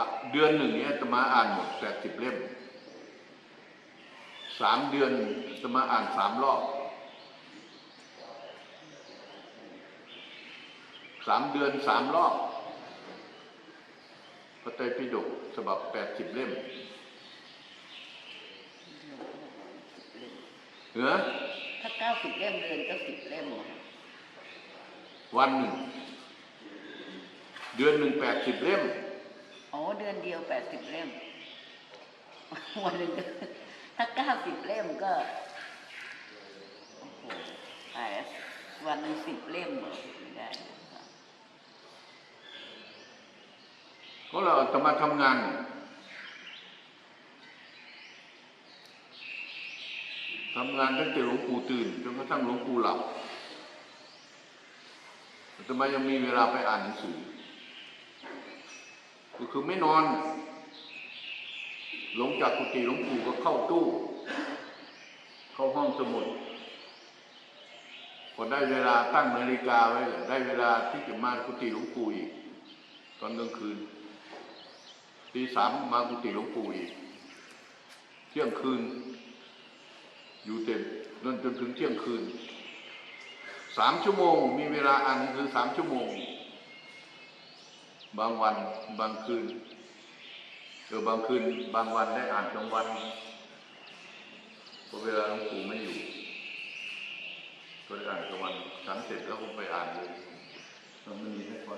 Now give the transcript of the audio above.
ะเดือนหนึ่งเนี้ยอาตมาอ่านหมดแปดสิบเล่มสามเดือนอาตมาอ่านสามรอบสามเดือนสามรอบพระไตรปิฎกฉบับแปดสิบเล่มเหรอถ้าเก้าสิบเล่มเดือนก็สิบเล่มอะวันหนึ่งเดือนหนึ่งแปดสิบเล่ม อ๋อเดือนเดียวแปดสิบเล่ม วันหนึ่งถ้าเก้าสิบเล่มก็โอ้โหแปดวันหนึ่งสิบเล่มเหรอไม่ได้นะครับเพราะเราจะมาทำงานทำงานตั้งแต่หลวงปู่ตื่นจนกระทั่งหลวงปู่หลับทำไมยังมีเวลาไปอ่านหนังสือ ก็คือไม่นอน ลงจากกุฏิหลวงปู่ก็เข้าตู้ เข้าห้องสมุดพอได้เวลาตั้งนาฬิกาไว้ได้เวลาที่จะมากุฏิหลวงปู่อีก ตอนกลางคืนตีสามมากุฏิหลวงปู่อีก เที่ยงคืน อยู่เต็มนั่นจนถึงเที่ยงคืนสามชั่วโมง มีเวลาอ่านหนังสือสามชั่วโมง บางวันบางคืนเออบางคืน บางวันได้อ่านกลางวันเพราะเวลาหลวงปู่ไม่อยู่ก็ได้อ่านกลางวันฉันเสร็จแล้วผมไปอ่านเลยมันไม่มีให้พอ